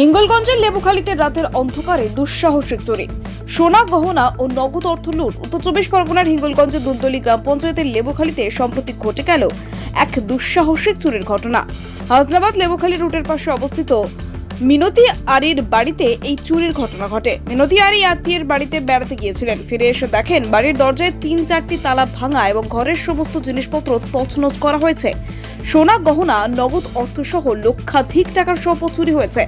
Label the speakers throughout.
Speaker 1: হিঙ্গলগঞ্জের লেবুখালীতে রাতের অন্ধকারে দুঃসাহসিক চুরি। সোনা, গহনা ও নগদ অর্থ লুট। উত্তর চব্বিশ পরগনার হিঙ্গলগঞ্জের দুলদলি গ্রাম পঞ্চায়েতের লেবুখালীতে সম্প্রতি ঘটে গেল এক দুঃসাহসিক চুরির ঘটনা। হাজনাবাদ লেবুখালী রুটের পাশে অবস্থিত মিনতি আরির বাড়িতে এই চুরির ঘটনা ঘটে। মিনতি আরি আত্মীয়ের বাড়িতে বেড়াতে গিয়েছিলেন। ফিরে এসে দেখেন, বাড়ির দরজায় তিন চারটি তালা ভাঙা এবং ঘরের সমস্ত জিনিসপত্র তছনছ করা হয়েছে। সোনা, গহনা, নগদ অর্থসহ লক্ষাধিক টাকার সম্পদ চুরি হয়েছে।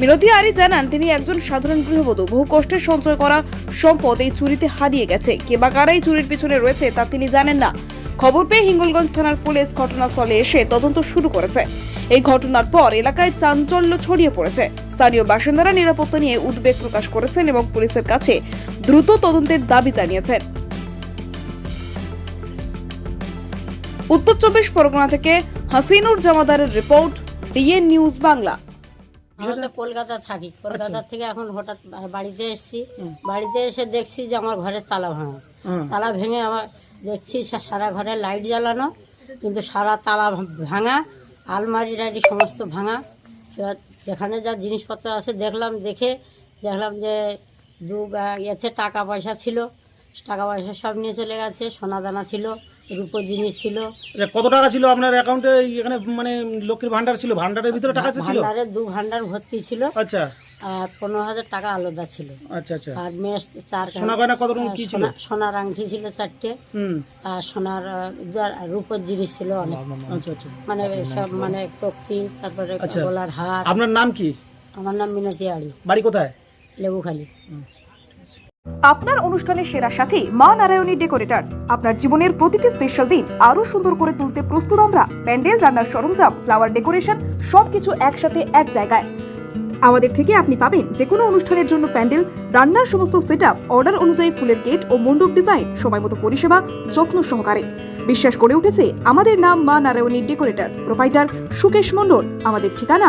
Speaker 1: মিনতি আরি জানান, তিনি একজন সাধারণ গৃহবধূ। বহু কষ্টে সঞ্চয় করা সম্পদ এই চুরিতে হারিয়ে গেছে। কে বা কারাই চুরির পিছনে রয়েছে তা তিনি জানেন না। খবর পেয়ে হিঙ্গলগঞ্জ থানার পুলিশ ঘটনাস্থলে এসে তদন্ত শুরু করেছে। এই ঘটনার পর এলাকায় চাঞ্চল্য ছড়িয়ে পড়েছে। স্থানীয় বাসিন্দারা নিরাপত্তা নিয়ে উদ্বেগ প্রকাশ করেছেন এবং পুলিশের কাছে দ্রুত তদন্তের দাবি জানিয়েছেন। উত্তর চব্বিশ পরগনা থেকে হাসিনুর জামাদারের রিপোর্ট, ডিএন নিউজ বাংলা।
Speaker 2: আমরা তো কলকাতা থাকি। কলকাতা থেকে এখন হঠাৎ বাড়িতে এসেছি। বাড়িতে এসে দেখছি যে আমার ঘরের তালা ভাঙা। তালা ভেঙে আমার দেখছি সারা ঘরে লাইট জ্বালানো কিন্তু সারা তালা ভাঙা আলমারি টাইরি সমস্ত ভাঙা। যেখানে যা জিনিসপত্র আছে দেখলাম দেখে দেখলাম যে দু এতে টাকা পয়সা ছিল। টাকা পয়সা সব নিয়ে চলে গেছে সোনা দানা ছিল। রূপোর জিনিস ছিল।
Speaker 3: আচ্ছা, কত টাকা ছিল আপনার অ্যাকাউন্টে এখানে মানে লক্ষ্মীর ভান্ডার ছিল। ভান্ডারের ভিতরে টাকা ছিল?
Speaker 2: ভান্ডারে দু ভান্ডার ভর্তি ছিল।
Speaker 3: আচ্ছা।
Speaker 2: আর পনেরো হাজার টাকা আলাদা ছিল।
Speaker 3: আচ্ছা আচ্ছা।
Speaker 2: আর মেষ চার
Speaker 3: সোনা গয়না কত রকম কি ছিল?
Speaker 2: সোনার আংটি ছিল চারটে।
Speaker 3: হুম।
Speaker 2: আর সোনার রূপোর জিনিস ছিল অনেক।
Speaker 3: আচ্ছা আচ্ছা।
Speaker 2: মানে সব মানে কক্তি তারপরে
Speaker 3: আচ্ছা।
Speaker 2: গলার হার।
Speaker 3: আপনার নাম কি?
Speaker 2: আমার নাম মিনতি আড়ি।
Speaker 3: বাড়ি কোথায়?
Speaker 2: লেবুখালি।
Speaker 1: আপনার অনুষ্ঠানের সেরা সাথে মা নারায়ণী ডেকোরেটার্স। আপনার জীবনের প্রতিটি স্পেশাল দিন আরও সুন্দর করে তুলতে প্রস্তুত আমরা। প্যান্ডেল, রান্নার সরঞ্জাম ফ্লাওয়ার ডেকোরেশন সবকিছু একসাথে এক জায়গায়। আমাদের থেকে আপনি পাবেন যে কোনো অনুষ্ঠানের জন্য প্যান্ডেল, রান্নার সমস্ত সেট অর্ডার অনুযায়ী ফুলের গেট ও মণ্ডপ ডিজাইন সময় মতো পরিষেবা, যত্ন সহকারে। বিশ্বাস করে উঠেছে, আমাদের নাম মা নারায়ণী ডেকোরেটার্স প্রোপাইটার সুকেশ মণ্ডল, আমাদের ঠিকানা